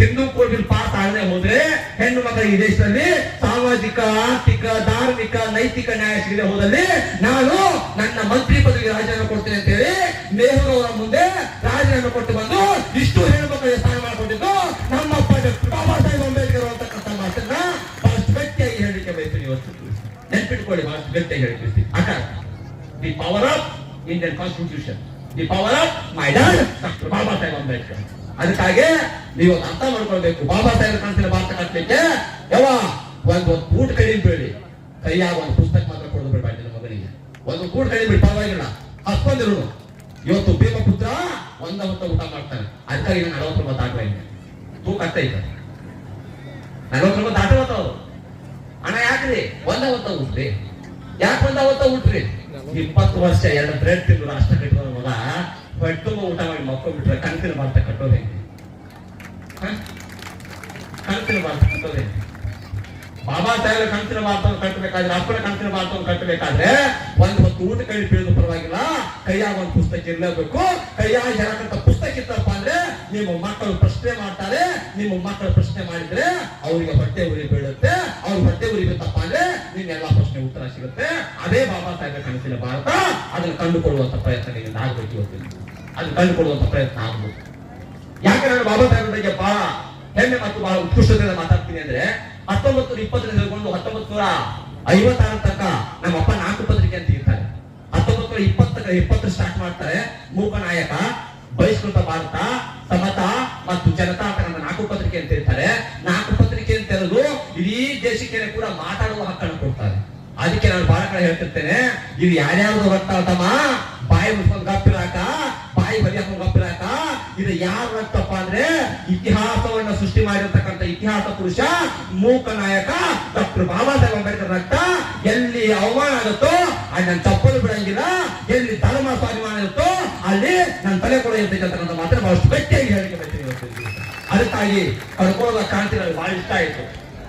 Code bill pass ಆಗದೆ ಹೋದ್ರೆ ಹೆಣ್ಣು ಮಕ್ಕಳ ಈ ದೇಶದಲ್ಲಿ ಸಾಮಾಜಿಕ, ಆರ್ಥಿಕ, ಧಾರ್ಮಿಕ, ನೈತಿಕ ನ್ಯಾಯ ಸಿಗದೆ ಹೋದಲ್ಲಿ ನಾನು ನನ್ನ ಮಂತ್ರಿ ಪದವಿ ರಾಜೀನಾಮೆ ಕೊಡ್ತೇನೆ ಅಂತ ಹೇಳಿ ನೆಹರು ಅವರ ಮುಂದೆ ರಾಜೀನಾಮೆ ಕೊಟ್ಟು ಬಂದು ಇಷ್ಟು ಹೆಣ್ಮಕ್ಕಳಿಗೆ ಸ್ಥಾನ ಮಾಡಿಕೊಂಡಿದ್ದು ನಮ್ಮಪ್ಪ ಡಾಕ್ಟರ್ ಬಾಬಾ ಸಾಹೇಬ್ ಅಂಬೇಡ್ಕರ್ ಅಂತಕ್ಕಂಥ ಮಾತನ್ನ ಬಹಳಷ್ಟು ಗಟ್ಟಿಯಾಗಿ ಹೇಳಿಕೆ ಬಯಸ್ತೀನಿ ಇವತ್ತು. ನೆನ್ಪಿಟ್ಕೊಳ್ಳಿ ಬಹಳಷ್ಟು ಗಟ್ಟಿಯಾಗಿ ಹೇಳಿಕೆ ಅಕ್ಕ the power of Indian constitution the power of my dad doctor Baba Saheb Ambedkar. ಅದಕ್ಕಾಗಿ ನೀವು ಅರ್ಥ ಮಾಡ್ಕೊಳ್ಬೇಕು. ಬಾಬಾ ಸಾಹೇಬ್ ಕನಸಿನ ಭಾರತ ಕಟ್ಟಲಿಕ್ಕೆ ಯಾವ ಒಂದು ಊಟ ಕಡಿಬೇಡಿ ಕೈಯಾಗ ಒಂದು ಪುಸ್ತಕ ಮಾತ್ರ ಕೊಡೋದು ಬಿಡಬೇಡಿ ನಿಮ್ಮ ಮಗನಿಗೆ. ಒಂದು ಕೂಟ ಬಿಡಿ ಪರವಾಗಿಲ್ಲ. ಹಸ್ಕೊಂಡಿರು ಇವತ್ತು ಭೀಮಪುತ್ರ ಒಂದ ಹೊತ್ತ ಊಟ ಮಾಡ್ತಾನೆ. ಅದಕ್ಕಾಗಿ ನಾನು ನಲವತ್ತು ರೂಪಾಯಿ ದಾಟುವ ಹಿಂಗೆ ತೂಕ ಅರ್ಥ ಐತೆ ನಲವತ್ತು ರೂಪಾಯಿ ದಾಟುವತ್ತ ಅವರು ಹಣ ಯಾಕ್ರಿ? ಒಂದ ಹೊತ್ತ ಊಟ್ರಿ? ಯಾಕೆ ಒಂದ ಹೊತ್ತ ಊಟ್ರಿ? ಇಪ್ಪತ್ತು ವರ್ಷ ಎರಡು ಬ್ರೆಡ್ ತಿಂದ್ರು ಅಷ್ಟ ಕಟ್ಟಿರೋ ಮಗ. ಹೊಟ್ಟು ಊಟ ಮಾಡಿ ಮಕ್ಕಳು ಕಣಕಿನ ಭಾರತ ಕಟ್ಟೋದೆ? ಕಣಕಿನ ಭಾರತ ಕಟ್ಟೋದೆ ಬಾಬಾ ಸಾಹೇಬ್ ಕಂತಿನ ಭಾರತವನ್ನು ಕಟ್ಟಬೇಕಾದ್ರೆ, ಅಪ್ಪನ ಕಂತಿನ ಭಾರತವನ್ನು ಕಟ್ಟಬೇಕಾದ್ರೆ ಒಂದ್ ಹೊತ್ತು ಊಟ ಕೈ ಬೀಳೋದು ಪರವಾಗಿಲ್ಲ. ಕೈಯಾಗ ಒಂದು ಪುಸ್ತಕ ಇರಲೇಬೇಕು. ಕೈಯಾಗ ಹೇಳಕ್ಕಂತ ಪುಸ್ತಕ ಇತ್ತಪ್ಪ ಅಂದ್ರೆ ನಿಮ್ಮ ಮಕ್ಕಳು ಪ್ರಶ್ನೆ ಮಾಡ್ತಾರೆ. ನಿಮ್ಮ ಮಕ್ಕಳು ಪ್ರಶ್ನೆ ಮಾಡಿದ್ರೆ ಅವರಿಗೆ ಹೊಟ್ಟೆ ಉರಿ ಬೀಳುತ್ತೆ. ಅವ್ರ ಹೊಟ್ಟೆ ಉರಿ ಬಿತ್ತಪ್ಪ ಅಂದ್ರೆ ನಿಮ್ಗೆಲ್ಲ ಪ್ರಶ್ನೆ ಉತ್ತರ ಸಿಗುತ್ತೆ. ಅದೇ ಬಾಬಾ ಸಾಹೇಬ್ ಕನಸಿನ ಭಾರತ ಅದನ್ನು ಕಂಡುಕೊಳ್ಳುವಂತ ಪ್ರಯತ್ನ ಆಗ್ಬೇಕು ಇವತ್ತಿನ ಅದನ್ನು ಕೊಡುವಂತ ಪ್ರಯತ್ನ ಆಗ್ಬೋದು. ಯಾಕೆ ನಾನು ಬಾಬಾ ಸಾಹೇಬ್ ಬಗ್ಗೆ ಬಹಳ ಹೆಮ್ಮೆ ಮತ್ತು ಬಹಳ ಉತ್ಕೃಷ್ಟತೆಯಿಂದ ಮಾತಾಡ್ತೀನಿ ಅಂದ್ರೆ ಹತ್ತೊಂಬತ್ತು ನೂರ ಇಪ್ಪತ್ತರಿಂದ ಹಿಡ್ಕೊಂಡು ಹತ್ತೊಂಬತ್ತು ನೂರ ಐವತ್ತಾರ ತನಕ ನಮ್ಮ ಅಪ್ಪ ನಾಲ್ಕು ಪತ್ರಿಕೆ ಅಂತ ಇರ್ತಾರೆ. ಹತ್ತೊಂಬತ್ತು ನೂರ ಇಪ್ಪತ್ತ ಇಪ್ಪತ್ತು ಸ್ಟಾರ್ಟ್ ಮಾಡ್ತಾರೆ ಮೂಕ ನಾಯಕ, ಬಹಿಷ್ಕೃತ ಭಾರತ, ಸಮತ ಮತ್ತು ಜನತಾ ಅಂತ ನಮ್ಮ ನಾಲ್ಕು ಪತ್ರಿಕೆ ಅಂತ ಇರ್ತಾರೆ. ನಾಲ್ಕು ಪತ್ರಿಕೆ ಅಂತ ಇರೋದು ಇಡೀ ದೇಶಕ್ಕೆ ಕೂಡ ಮಾತಾಡುವ ಹಕ್ಕನ್ನು ಕೊಡ್ತಾರೆ. ಅದಕ್ಕೆ ನಾನು ಬಹಳ ಕಡೆ ಹೇಳ್ತಿರ್ತೇನೆ, ಇದು ಯಾರ್ಯಾರು ಬರ್ತಾ ತಮ್ಮ ಬಾಯಿ ಮುಚ್ಕೊಂಡು ಗಪ್ಪಿರಾಕ. ಬಾಯಿ ಬಲಿ ಹಾಕೊಂಡು ಗಪ್ಪಿರಾಕ ಇದು ಯಾರ ರಕ್ತಪ್ಪ ಅಂದ್ರೆ ಇತಿಹಾಸವನ್ನ ಸೃಷ್ಟಿ ಮಾಡಿರ್ತಕ್ಕಂಥ ಇತಿಹಾಸ ಪುರುಷ, ಮೂಕ ನಾಯಕ, ಡಾಕ್ಟರ್ ಬಾಬಾ ಸಾಹೇಬ್ ಅಂಬೇಡ್ಕರ್ ರಕ್ತ. ಎಲ್ಲಿ ಅವಮಾನ ಆಗುತ್ತೋ, ಅಲ್ಲಿ ನನ್ನ ಚಪ್ಪಲು ಬಿಡಂಗಿಲ್ಲ ಎಲ್ಲಿ ಧರ್ಮ ಸ್ವಾಭಿಮಾನ ಇರುತ್ತೋ, ಅಲ್ಲಿ ನನ್ನ ತಲೆ ಕೂಡ ಇರ್ತಕ್ಕಂಥ ಮಾತ್ರ ಬಹಳಷ್ಟು ಗಟ್ಟಿಯಾಗಿ ಹೇಳಿಕೆ ಬರ್ತೀನಿ. ಅದಕ್ಕಾಗಿ ಕಳ್ಕೊಳ್ಳೋದ ಕಾಂತಿ ನನಗೆ ಬಹಳ ಇಷ್ಟ ಆಯ್ತು.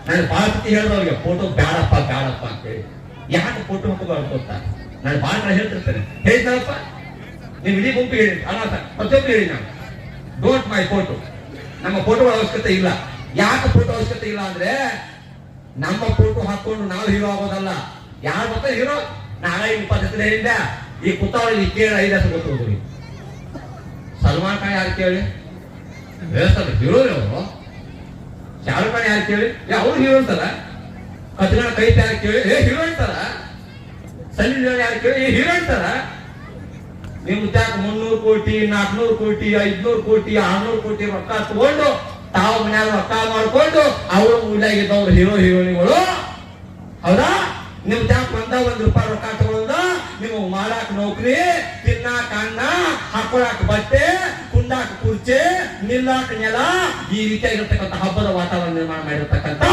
ನಾನು ಬಹಳ ಸತಿ ಹೇಳಿದವ್ರಿಗೆ ಫೋಟೋ ಬ್ಯಾಡಪ್ಪ ಬ್ಯಾಡಪ್ಪ ಅಂತೇಳಿ ಯಾಕೆ ಫೋಟೋ ಹಾಕೋದು ಗೊತ್ತಾ ನಾನು ಕಡೆ ಹೇಳ್ತಿರ್ತೇನೆ. ಹೇಳಿದ್ನಪ್ಪ ನೀವು ಇಡೀ ಗುಂಪು ಹೇಳಿ ಸರ್ ಪ್ರತಿಯೊಬ್ಬರು ಹೇಳಿ ನಾನು. ಡೋಂಟ್ ಮೈ ಫೋಟೋ ನಮ್ಮ ಫೋಟೋ ಅವಶ್ಯಕತೆ ಇಲ್ಲ. ಯಾಕೆ ಫೋಟೋ ಅವಶ್ಯಕತೆ ಇಲ್ಲ ಅಂದ್ರೆ, ನಮ್ಮ ಫೋಟೋ ಹಾಕೊಂಡು ನಾವು ಹೀರೋ ಆಗೋದಲ್ಲ. ಯಾರು ಮತ್ತೆ ಹೀರೋ ನಾರಾಯಣ ಪದ್ಧತಿಯಿಂದ ಈ ಹೇಳಿದ್ದ ಈ ಕುತ್ತಾವಳಿ ಕೇಳಿ ಐದು ಹೆಸರು ಸಲ್ಮಾನ್ ಖಾನ್ ಯಾರು ಕೇಳಿ? ವ್ಯವಸ್ಥೆ ಹೀರೋ ಅವರು. ಶಾರುಖ್ ಖಾನ್ ಯಾರು ಕೇಳಿ? ಅವ್ರು ಹೀರೋ ಅಂತಾರ. ಕತ್ರಿನಾ ಕೈತ ಯಾರು ಕೇಳಿ? ಏ ಹೀರೋ ಅಂತಾರ. ಸನ್ನಿ ಯಾರು ಕೇಳಿ? ಹೀರೋ ಅಂತಾರ. ನಿಮ್ ತ್ಯಾಕ ಮುನ್ನೂರು ಕೋಟಿ ನಾಲ್ಕನೂರು ಕೋಟಿ, ಐದ್ನೂರು ಕೋಟಿ, ಆರ್ನೂರು ಕೋಟಿ ರೊಕ್ಕ ತಗೊಂಡು ತಾವು ಮನ್ಯಾಗ ರೊಕ್ಕ ಮಾಡ್ಕೊಂಡು ಅವ್ರ ಮೂಲಾಗಿದ್ದವ್ರು ಹೀರೋ, ಹೀರೋಯಿನ್ಗಳು. ಹೌದಾ? ನಿಮ್ ತ್ಯಾಕ ಒಂದ ಒಂದ್ ರೂಪಾಯಿ ರೊಕ್ಕ ತಗೊಂಡ ನೀವು ಮಾಡಾಕ ನೌಕರಿ, ತಿನ್ನಾಕ ಅನ್ನ, ಹಾಕೊಳಾಕ ಬಟ್ಟೆ ಕುಂದಾಕ ಕುರ್ಚಿ, ನಿಲ್ಲಾಕ ನೆಲ, ಈ ರೀತಿಯಾಗಿರ್ತಕ್ಕಂಥ ಹಬ್ಬದ ವಾತಾವರಣ ನಿರ್ಮಾಣ ಮಾಡಿರ್ತಕ್ಕಂಥ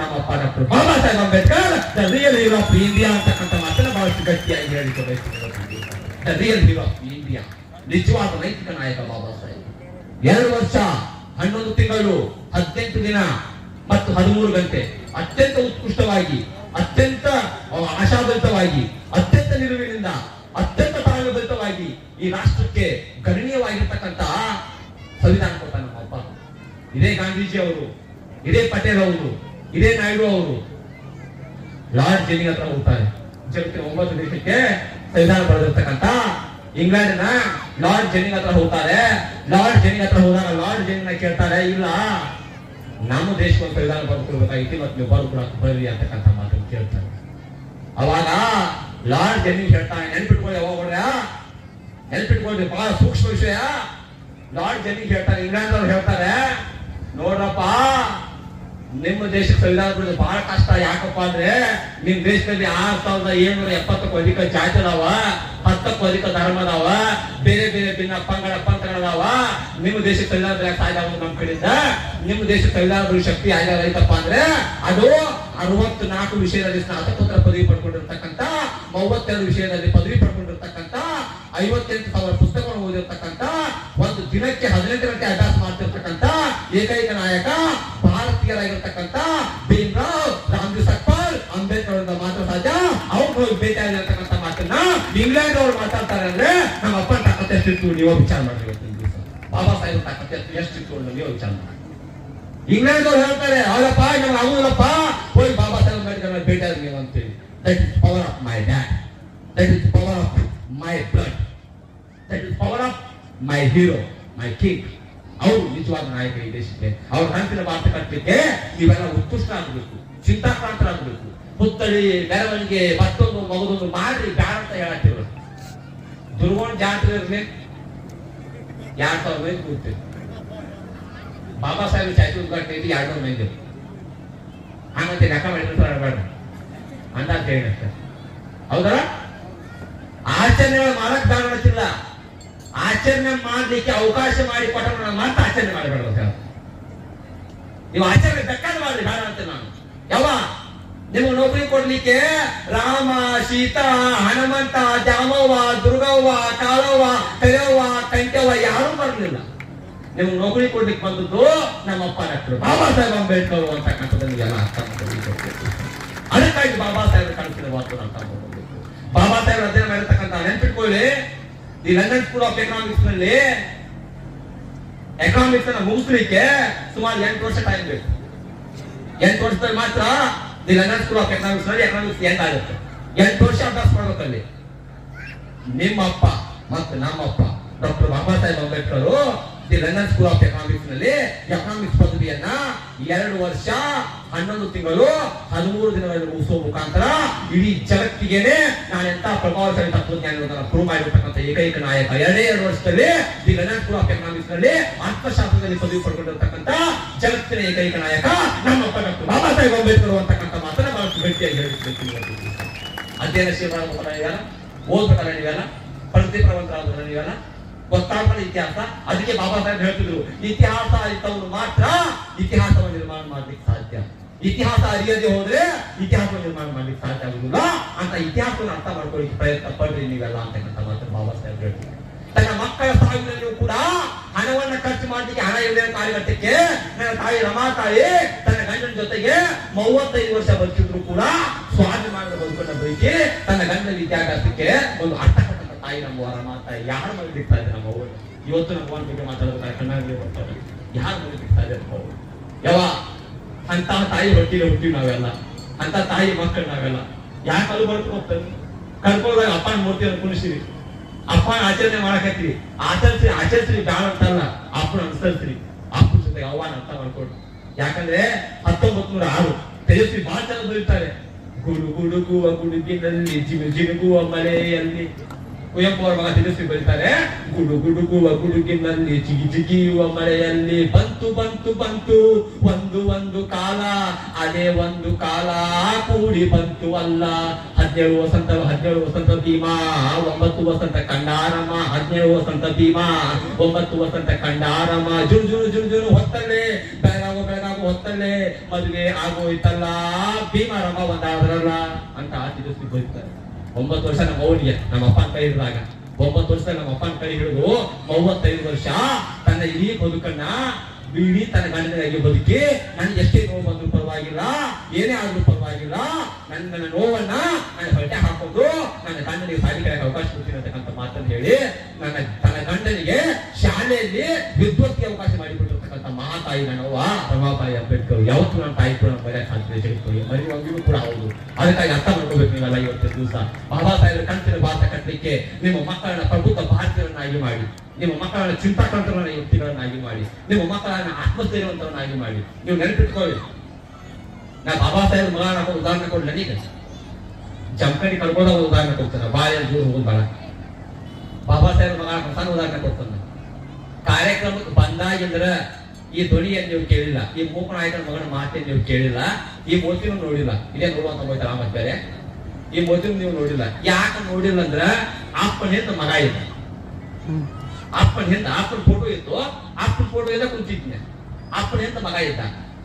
ನಮ್ಮಪ್ಪ doctor Baba Saheb Ambedkar real hero of India ಅಂತಕ್ಕಂಥ ಮಾತನ್ನ ಬಹಳಷ್ಟು ಗಟ್ಟಿಯಾಗಿ ಹೇಳಿಕೆ ಬಯಸ್ತೀನಿ ರಿಯಲ್ ಇಂಡಿಯಾ, ನಿಜವಾದ ನೈತಿಕ ನಾಯಕ ಬಾಬಾ ಸಾಹೇಬ್. ಎರಡು ವರ್ಷ, ಹನ್ನೊಂದು ತಿಂಗಳು, ಹದಿನೆಂಟು ದಿನ ಮತ್ತು ಹದಿಮೂರು ಗಂಟೆ. ಅತ್ಯಂತ ಉತ್ಕೃಷ್ಟವಾಗಿ, ಅತ್ಯಂತ ಆಶಾಭರಿತವಾಗಿ, ಅತ್ಯಂತ ನಿಲುವಿನಿಂದ, ಅತ್ಯಂತ ತಾಳ್ಮೆಭರಿತವಾಗಿ ಈ ರಾಷ್ಟ್ರಕ್ಕೆ ಗಣನೀಯವಾಗಿರ್ತಕ್ಕಂತಹ ಸಂವಿಧಾನ ಕೊಟ್ಟ ನಮ್ಮ ಅಪ್ಪ ಇದೇ ಗಾಂಧೀಜಿ ಅವರು, ಇದೇ ಪಟೇಲ್ ಅವರು, ಇದೇ ನಾಯ್ಡು ಅವರು. ಲಾರ್ಡ್ ಜೆನಿಂಗ್ ಹತ್ರ ಹೋಗ್ತಾರೆ. ಜಗತ್ತಿನ ಒಂಬತ್ತು ದೇಶಕ್ಕೆ ಸಂವಿಧಾನ ಬರೆದಿರ್ತಕ್ಕಂಥ ಇಂಗ್ಲೆಂಡ್ನ ಲಾರ್ಡ್ ಜೆನಿಂಗ್ ಹತ್ರ ಹೋಗ್ತಾರೆ. ಲಾರ್ಡ್ ಜೆನಿಂಗ್ ಹತ್ರ ಹೋದಾಗ ಲಾರ್ಡ್ ಜೆನಿಂಗ್ ಕೇಳ್ತಾರೆ, ಇಲ್ಲ ನಮ್ಮ ಒಂದು ಸಂವಿಧಾನ ಬರ್ಕೊಡ್ಬೇಕಾಗಿತ್ತು ಮತ್ತು ನೀವು ಬರ್ಕೊಡ ಬರ್ರಿ ಅಂತಕ್ಕಂಥ ಮಾತನ್ನು ಕೇಳ್ತಾರೆ. ಅವಾಗ ಲಾರ್ಡ್ ಜೆನಿಂಗ್ ಹೇಳ್ತಾನೆ ನೆನ್ಪಿಟ್ಕೊಳ್ಳಿ ಯಾವಾಗ ಹೊಡ್ರ ನೆನ್ಪಿಟ್ಕೊಳ್ಳಿ, ಬಹಳ ಸೂಕ್ಷ್ಮ ವಿಷಯ. ಲಾರ್ಡ್ ಜೆನಿಂಗ್ ಹೇಳ್ತಾರೆ ಇಂಗ್ಲೆಂಡ್ ಅವ್ರು ಹೇಳ್ತಾರೆ, ನೋಡ್ರಪ್ಪ ನಿಮ್ಮ ದೇಶ ಸಂವಿಧಾನ ಬಿಡೋದು ಬಹಳ ಕಷ್ಟ. ಯಾಕಪ್ಪ ಅಂದ್ರೆ ನಿಮ್ ದೇಶದಲ್ಲಿ ಆರ್ ಸಾವಿರದ ಏಳ್ನೂರ ಎಪ್ಪತ್ತಕ್ಕೂ ಅಧಿಕ ಜಾತಿ ಅದಾವ ಹತ್ತಕ್ಕೂ ಅಧಿಕ ಧರ್ಮ ಅದಾವ ಬೇರೆ ಬೇರೆ ಭಿನ್ನ ಪಂಗಡ ಪಂಥಗಳದಾವ. ನಿಮ್ಮ ದೇಶಕ್ಕೆ ಸಂವಿಧಾನ ಬರೆಯಕ್ಕೆ ಸಾಧ್ಯ ನಮ್ಮ ಕಡೆಯಿಂದ? ನಿಮ್ಮ ದೇಶಕ್ಕೆ ಸಂವಿಧಾನ ಶಕ್ತಿ ಯಾರ್ಯಾರು ಐತಪ್ಪ ಅಂದ್ರೆ ಅದು ಅರವತ್ತು ನಾಲ್ಕು ವಿಷಯದಲ್ಲಿ ಸ್ನಾತಕೋತ್ತರ ಪದವಿ ಪಡ್ಕೊಂಡಿರ್ತಕ್ಕಂಥ, ಮೂವತ್ತೆರಡು ವಿಷಯದಲ್ಲಿ ಪದವಿ ಪಡ್ಕೊಂಡಿರ್ತಕ್ಕಂಥ, ಐವತ್ತೆಂಟು ಸಾವಿರ ಪುಸ್ತಕಗಳು ಓದಿರ್ತಕ್ಕಂಥ, ಒಂದು ದಿನಕ್ಕೆ ಹದಿನೆಂಟು ಗಂಟೆ ಅಭ್ಯಾಸ ಮಾಡ್ತಿರ್ತಕ್ಕಂಥ ಏಕೈಕ ನಾಯಕ ಎಷ್ಟಿತ್ತು ನೀವು ವಿಚಾರ ಮಾಡಿ ಇವತ್ತಿನ ದಿವಸ. ಬಾಬಾ ಸಾಹೇಬ್ ತಾಕತ್ತು ಎಷ್ಟು ಎಷ್ಟಿತ್ತು ನೀವು ವಿಚಾರ ಮಾಡಿ ಇಂಗ್ಲೆಂಡ್ದವ್ರು ಹೇಳ್ತಾರೆ ಅವರಪ್ಪ ನಮ್ಗೆ ಆಗುದಿಲ್ಲಪ್ಪ ಹೋಗಿ ಬಾಬಾ ಸಾಹೇಬ್ ಅಂಬೇಡ್ಕರ್ ಭೇಟಿ ಆದ್ರೆ ನೀವು ಅಂತೇಳಿ that is power of my dad that is power of my blood that is power of my hero my king ಅವರು ನಿಜವಾದ ನಾಯಕ ಈ ದೇಶಕ್ಕೆ. ಅವ್ರ ಹಂತಿನ ಭಾರತ ಕಟ್ಟಲಿಕ್ಕೆ ನೀವೆಲ್ಲ ಉತ್ಕೃಷ್ಟ ಆಗಬೇಕು ಚಿಂತಾಕ್ರಾಂತರಾಗಬೇಕು ಪುತ್ಥಳಿ ಬೆರವಣಿಗೆ ಮತ್ತೊಂದು ಮಗದೊಂದು ಮಾಡ್ರಿ ಬ್ಯಾಡ ಅಂತ ಹೇಳತ್ತಿರು ದುರ್ಗೋಣ ಜಾತ್ರೆ ಇರ್ಲಿ. ಎರಡ್ ಸಾವಿರ ಮಂದಿ ಕೂರ್ತೀವಿ ಬಾಬಾ ಸಾಹೇಬ್ ಚಾಚಿ ಉದ್ಘಾಟನೆ ಇದ್ದು ಎರಡು ನೂರು ಮಂದಿ. ಹಂಗಂತ ಲೆಕ್ಕ ಮಾಡಿರ್ತಾರೆ ಬೇಡ ಅಂದಾಜ್ ಹೇಳಿ ಆಚರಣೆ ಹೌದಾ ಆಚರಣೆಗಳು ಮಾಡಕ್ ಕಾರಣಕ್ಕಿಲ್ಲ ಆಚರಣೆ ಮಾಡಲಿಕ್ಕೆ ಅವಕಾಶ ಮಾಡಿ ಕೊಟ್ಟರೆ ಮಾತ್ರ ಆಚರಣೆ ಮಾಡಬೇಡ ನೀವು ಆಚರಣೆ ಬೇಕಾದ ಮಾಡ್ರಿ, ಬೇಡ ಅಂತ ನಾನು. ಯಾವ ನಿಮಗೆ ನೌಕರಿ ಕೊಡ್ಲಿಕ್ಕೆ ರಾಮ, ಸೀತಾ, ಹನುಮಂತ ದ್ಯಾಮವ್ವ ದುರ್ಗವ್ವ, ಕಾಲವ್ವ ಕರಿಯವ್ವ ಕಂಕವ್ವ ಯಾರು ಬರಲಿಲ್ಲ. ನಿಮ್ಗೆ ನೌಕರಿ ಕೊಡ್ಲಿಕ್ಕೆ ಬಂದದ್ದು ನಮ್ಮಪ್ಪ ಡಾಕ್ಟರ್ ಬಾಬಾ ಸಾಹೇಬ್ ಅಂಬೇಡ್ಕರ್ ಅಂತಕ್ಕಂಥದ್ದು ನಿಮಗೆಲ್ಲ ಅರ್ಥ ಮಾಡ್ಕೊಳ್ಬೇಕು ಅದಕ್ಕಾಗಿ ಬಾಬಾ ಸಾಹೇಬ್ ಕಾಣಿಸಿದ ಮಾತು ಅಂತ ಬಾಬಾ ಸಾಹೇಬ್ ಅಧ್ಯಯನ ಮಾಡಿರ್ತಕ್ಕಂಥ ನೆನ್ಪಿಟ್ಕೊಳ್ಳಿ ಈ ಲಂಡನ್ ಸ್ಕೂಲ್ ಆಫ್ ಎಕನಾಮಿಕ್ಸ್ನಲ್ಲಿ ಎಕನಾಮಿಕ್ಸ್ ಅನ್ನ ಮುಗಿಸ್ಲಿಕ್ಕೆ ಸುಮಾರು ಎಂಟು ವರ್ಷ ಟೈಮ್ ಬೇಕು. ಎಂಟು ವರ್ಷದಲ್ಲಿ ಮಾತ್ರ ದಿ ಲಂಡನ್ ಸ್ಕೂಲ್ ಆಫ್ ಎಕನಾಮಿಕ್ಸ್ನಲ್ಲಿ ಎಕನಾಮಿಕ್ಸ್ ಎಂಡ್ ಆಗುತ್ತೆ? ಎಂಟು ವರ್ಷ ಅಭ್ಯಾಸ ಮಾಡ್ಬೇಕಲ್ಲಿ ನಿಮ್ಮಪ್ಪ ಮತ್ತು ನಮ್ಮಪ್ಪ, doctor Baba Saheb Ambedkar the London school of ಎಕನಾಮಿಕ್ಸ್ನಲ್ಲಿ economics ಪದವಿಯನ್ನ ಎರಡು ವರ್ಷ, ಹನ್ನೊಂದು ತಿಂಗಳು, ಹದಿಮೂರು ದಿನಗಳಲ್ಲಿ ಮುಗಿಸುವ ಮುಖಾಂತರ ಇಡೀ ಜಗತ್ತಿಗೆನೆ ನಾನೆಂತ ಪ್ರಭಾವಶಾಲಿ ತತ್ವಜ್ಞಾನ ಪ್ರೂವ್ ಮಾಡಿರ್ತಕ್ಕಂಥ ಏಕೈಕ ನಾಯಕ. ಎರಡೇ ಎರಡು ವರ್ಷದಲ್ಲಿ ದಿ ಲಂಡನ್ ಸ್ಕೂಲ್ ಆಫ್ ಎಕನಾಮಿಕ್ಸ್ನಲ್ಲಿ ಅರ್ಥಶಾಸ್ತ್ರದಲ್ಲಿ ಪದವಿ ಪಡ್ಕೊಂಡಿರ್ತಕ್ಕಂಥ ಜಗತ್ತಿನ ಏಕೈಕ ನಾಯಕ ನಮ್ಮಪ್ಪ ಡಾಕ್ಟರ್ ಬಾಬಾ ಸಾಹೇಬ್ ಅಂಬೇಡ್ಕರ್ ಅಂತಕ್ಕಂಥ ಗಟ್ಟಿಯಾಗಿ ಹೇಳಿ ಅಧ್ಯಯನ ನೀವೆಲ್ಲ ಓದ್ಬೇಕಲ್ಲ ನೀವೆಲ್ಲ ಪ್ರಗತಿ ಪ್ರವಂತರಾದ್ರ ನೀವೆಲ್ಲ ಗೊತ್ತಾಗ್ತದೆ ಇತಿಹಾಸ? ಅದಕ್ಕೆ ಬಾಬಾ ಸಾಹೇಬ್ ಹೇಳ್ತಿದ್ರು, ಇತಿಹಾಸ ಅರಿತವನು ಮಾತ್ರ ಇತಿಹಾಸವನ್ನು ನಿರ್ಮಾಣ ಮಾಡ್ಲಿಕ್ಕೆ ಸಾಧ್ಯ. ಇತಿಹಾಸ ಅರಿಯದೆ ಹೋದ್ರೆ ಇತಿಹಾಸ ನಿರ್ಮಾಣ ಮಾಡ್ಲಿಕ್ಕೆ ಸಾಧ್ಯ ಆಗುದಿಲ್ಲ ಅಂತ ಇತಿಹಾಸವನ್ನು ಅರ್ಥ ಮಾಡ್ಕೊಳ್ಳಿಕ್ಕೆ ಪ್ರಯತ್ನ ಪಡ್ರಿ ನೀವೆಲ್ಲ ಅಂತಕ್ಕಂಥ ಮಾತ್ರ ಬಾಬಾ ಸಾಹೇಬ್ ಹೇಳ್ತಿದ್ರು ತನ್ನ ಮಕ್ಕಳ ಸಾವಿನಲ್ಲಿಯೂ ಕೂಡ ಹಣವನ್ನ ಖರ್ಚು ಮಾಡಲಿಕ್ಕೆ ಹಣ ಇಲ್ಲದೆ ಕಾರ್ಯಗಟ್ಟಕ್ಕೆ ನನ್ನ ತಾಯಿ ರಮಾ ತಾಯಿ ತನ್ನ ಗಂಡನ ಜೊತೆಗೆ ಮೂವತ್ತೈದು ವರ್ಷ ಬದುಕಿದ್ರು ಕೂಡ ಸ್ವಾಭಿಮಾನದ ಬದುಕನ್ನ ಬಯಕೆ ತನ್ನ ಗಂಡನ ವಿದ್ಯಾಭ್ಯಾಸಕ್ಕೆ ಒಂದು ಅರ್ಥ ತಾಯಿ ನಮ್ಮ ರಮಾ ತಾಯಿ. ಯಾರ ಮನೆ ಬಿಡ್ತಾ ಇದೆ ನಮ್ಮ ಇವತ್ತು ನಮ್ಮ ಬಗ್ಗೆ ಮಾತಾಡೋದು ಕಣ್ಣಾಗಿ ಬರ್ತಾರೆ ಯಾರ ಮನೆ ಬಿಡ್ತಾ ಇದೆ ನಮ್ಮ ಅವ್ವ ಯಾವ ಅಂತ ತಾಯಿ ಹೊಟ್ಟಿಲೆ ಹುಟ್ಟಿವಿ ನಾವೆಲ್ಲ. ಅಂತ ತಾಯಿ ಮಕ್ಕಳು ನಾವೆಲ್ಲ. ಯಾಕೆ ಅಲ್ಲಿ ಬರ್ತು ಹೋಗ್ತಾರೆ? ಕರ್ಕೊಂಡಾಗ ಅಪ್ಪನ ಮೂರ್ತಿಯನ್ನು ಕುಣಿಸಿರಿ. ಅಪ್ಪನ ಆಚರಣೆ ಮಾಡಕತ್ರಿ. ಆಚರಿಸ್ರಿ ಆಚರಿಸ್ರಿ, ಬ್ಯಾಡ ಅಂತಲ್ಲ. ಅಪ್ಪನ ಅನುಸರಿಸ್ರಿ. ಅಪ್ಪನ ಜೊತೆ ಆಹ್ವಾನ ಅಂತ ಮಾಡ್ಕೊಡ್ರಿ ಯಾಕಂದ್ರೆ ಹತ್ತೊಂಬತ್ ನೂರ ಆರು ತೇಜಸ್ವಿ ಬಹಳ ಚೆನ್ನಾಗಿ ಬರೀತಾರೆ. ಗುಡು ಗುಡುಗುವ ಗುಡುಗಿನಲ್ಲಿ ಜಿನು ಜಿನುಗುವ ಮಳೆಯಲ್ಲಿ ಕುವೆಂಪು ಅವರ ಮಗ ತಿಳಿಸಿ ಬರೀತಾರೆ ಗುಡು ಗುಡುಗುವ ಗುಡುಗಿನಲ್ಲಿ ಜಿಗಿ ಜಿಗಿಯುವ ಮಳೆಯಲ್ಲಿ ಬಂತು ಬಂತು ಬಂತು, ಒಂದು ಒಂದು ಕಾಲ, ಅದೇ ಒಂದು ಕಾಲ ಕೂಡಿ ಬಂತು ಅಲ್ಲ. ಹದಿನೇಳು ವಸಂತ ಹದಿನೇಳು ವಸಂತ ಭೀಮಾ, ಒಂಬತ್ತು ವಸಂತ ಕಂಡಾರಮ್ಮ, ಹದಿನೇಳು ವಸಂತ ಭೀಮಾ, ಒಂಬತ್ತು ವಸಂತ ಕಂಡಾರಮ್ಮ. ಜುರು ಜುರು ಜುರು ಜುರು ಹೊತ್ತಲ್ಲೇ, ಬೆಳಗಾವ ಬೆಳಗಾವ ಹೊತ್ತಲ್ಲೇ, ಮದುವೆ ಆಗೋಯ್ತಲ್ಲ ಭೀಮಾರಮ್ಮ ಒಂದಾದ್ರಲ್ಲ ಅಂತ ತಿಳಿಸಿ ಬರೀತಾರೆ. ಒಂಬತ್ತು ವರ್ಷ ನಮ್ಮ ಅವನಿಗೆ, ನಮ್ಮ ಅಪ್ಪನ ಕೈ ಹಿಡಿದಾಗ ಒಂಬತ್ತು ವರ್ಷ ನಮ್ಮ ಅಪ್ಪನ ಕೈ ಹಿಡಿದು ಮೂವತ್ತೈದು ವರ್ಷ ತನ್ನ ಇಡೀ ಬದುಕನ್ನ ಇಡೀ ತನ್ನ ಗಂಡನಾಗಿ ಬದುಕಿ ನನ್ಗೆ ಎಷ್ಟೇ ನೋವು ಬಂದ್ರು ಪರವಾಗಿಲ್ಲ, ಏನೇ ಆದ್ರೂ ಪರವಾಗಿಲ್ಲ, ನನ್ನ ನೋವನ್ನ ನನ್ನ ಹೊಟ್ಟೆ ಹಾಕೋದು, ನನ್ನ ಗಂಡನಿಗೆ ಸಾಲಿ ಕಡೆಗೆ ಅವಕಾಶ ಕೊಡ್ತೀನಿ ಅಂತಕ್ಕಂಥ ಮಾತನ್ನು ಹೇಳಿ, ನನ್ನ ತನ್ನ ಗಂಡನಿಗೆ ಶಾಲೆಯಲ್ಲಿ ವಿದ್ವತ್ತಿ ಅವಕಾಶ ಮಾಡಿಬಿಟ್ಟಿರ್ತಕ್ಕಂಥ ತಾಯಿ ನನ್ನವ್ವ ರಮಾಬಾಯಿ ಅಂಬೇಡ್ಕರ್, ಯಾವತ್ತೂ ನನ್ನ ತಾಯಿ ಕೂಡ ಬರೆಯ ಸಾಧ್ಯ ಮರಿ ಮರಿಯುವಂಗಿಗೂ ಕೂಡ ಹೌದು. ಅದಕ್ಕಾಗಿ ಅರ್ಥ ಮಾಡ್ಕೋಬೇಕು ನೀವೆಲ್ಲ ಇವತ್ತಿನ ದಿವಸ. ಬಾಬಾ ಸಾಹೇಬರ ಕಂತಿನ ಭಾರತ ಕಟ್ಟಲಿಕ್ಕೆ ನಿಮ್ಮ ಮಕ್ಕಳನ್ನ ಪ್ರಬುದ್ಧ ಭಾರತೀಯರನ್ನಾಗಿ ಮಾಡಿ. ನಿಮ್ಮ ಮಕ್ಕಳನ್ನ ಚಿಂತಾಕಂತರನ್ನ ವ್ಯಕ್ತಿಗಳನ್ನಾಗಿ ಮಾಡಿ. ನಿಮ್ಮ ಮಕ್ಕಳನ್ನ ಆತ್ಮಸ್ಥೈರ್ಯವಂತರನ್ನಾಗಿ ಮಾಡಿ. ನೀವು ನೆನಪಿಟ್ಕೊಳ್ಳಿ. ನಾ ಬಾಬಾ ಸಾಹೇಬ್ ಮಗ ಉದಾಹರಣೆ ಕೊಡ್ಲ ನೀಗ ಜಮಖಂಡಿ ಕಳ್ಕೊಳ್ಳೋ ಉದಾಹರಣೆ ಕೊಡ್ತಾನೆ ಬಾಯ ದೂರ ಹೋಗೋದು ಬಾಳ ಬಾಬಾ ಸಾಹೇಬ್ ಮಗ ನಾನು ಸಣ್ಣ ಉದಾಹರಣೆ ಕೊಡ್ತಾನೆ. ಕಾರ್ಯಕ್ರಮಕ್ಕೆ ಬಂದಾಗಿಂದ್ರ ಈ ಧ್ವನಿಯನ್ನು ನೀವು ಕೇಳಿಲ್ಲ ಈ ಮೂಕನಾಯಕನ ಮಗನ ಮಾತನ್ನು ನೀವು ಕೇಳಿಲ್ಲ ಈ ಮೂರ್ತಿನೂ ನೋಡಿಲ್ಲ. ಇದೇ ನೋಡುವಂತ ಹೋಯ್ತಾರ ಬೇರೆ ಈ ಮೂರ್ತಿನೂ ನೀವು ನೋಡಿಲ್ಲ. ಯಾಕೆ ನೋಡಿಲ್ಲ ಅಂದ್ರ ಅಪ್ಪನ ಹಿಂದ ಮಗ ಇದ್ದ. ಅಪ್ಪನ ಹಿಂದ ಅಪ್ಪನ ಫೋಟೋ ಇತ್ತು ಅಪ್ಪನ ಫೋಟೋ ಇಂದ ಕುಂತಿದ್ನೆ. ಅಪ್ಪನ ಹಿಂದ ಮಗ ಇದ್ದ.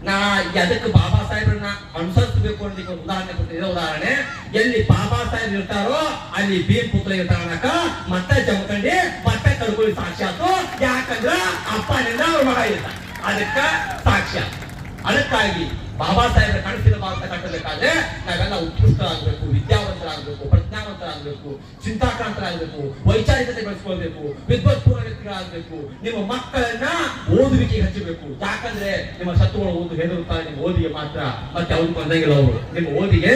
ನಾ ಅದಕ್ಕೆ ಬಾಬಾ ಸಾಹೇಬ್ರನ್ನ ಅನುಸರಿಸಬೇಕು ಅಂತ ಉದಾಹರಣೆ ಕೊಟ್ಟಿದೆ ಉದಾಹರಣೆ ಎಲ್ಲಿ ಬಾಬಾ ಸಾಹೇಬ್ ಇರ್ತಾರೋ ಅಲ್ಲಿ ಭೀಮ್ ಪುತ್ರ ಇರ್ತಾನಕ ಮತ್ತೆ ಜಮಖಂಡಿ ಮತ್ತೆ ಕಳ್ಕೊಳ್ಳಿ ಸಾಕ್ಷಾತು ಯಾಕಂದ್ರ ಅಪ್ಪನಿಂದ ಅವ್ರ ಮಗ ಇರ್ತ ಅದಕ್ಕ ಸಾಕ್ಷ್ಯ. ಅದಕ್ಕಾಗಿ ಬಾಬಾ ಸಾಹೇಬರ ಕನಸಿನ ಭಾರತ ಕಟ್ಟಬೇಕಾದ್ರೆ ನಾವೆಲ್ಲ ಉತ್ಕೃಷ್ಟರಾಗಬೇಕು, ವಿದ್ಯಾವಂತರಾಗಬೇಕು, ಪ್ರಜ್ಞಾವಂತರಾಗಬೇಕು, ಚಿಂತಾಕ್ರಾಂತರಾಗಬೇಕು, ವೈಚಾರಿಕತೆ ಬೆಳೆಸ್ಕೊಳ್ಬೇಕು, ವಿದ್ವತ್ಪೂರ್ಣ ವ್ಯಕ್ತಿಗಳಾಗಬೇಕು. ನಿಮ್ಮ ಮಕ್ಕಳನ್ನ ಓದುವಿಕೆ ಹಚ್ಚಬೇಕು. ಯಾಕಂದ್ರೆ ನಿಮ್ಮ ಶತ್ರುಗಳು ಓದು ಹೆದರುತ್ತಾರೆ, ನಿಮ್ಮ ಓದಿಗೆ ಮಾತ್ರ ಮತ್ತೆ ಅವ್ರು ಬಂದಂಗಿಲ್ಲ ಅವರು ನಿಮ್ಮ ಓದಿಗೆ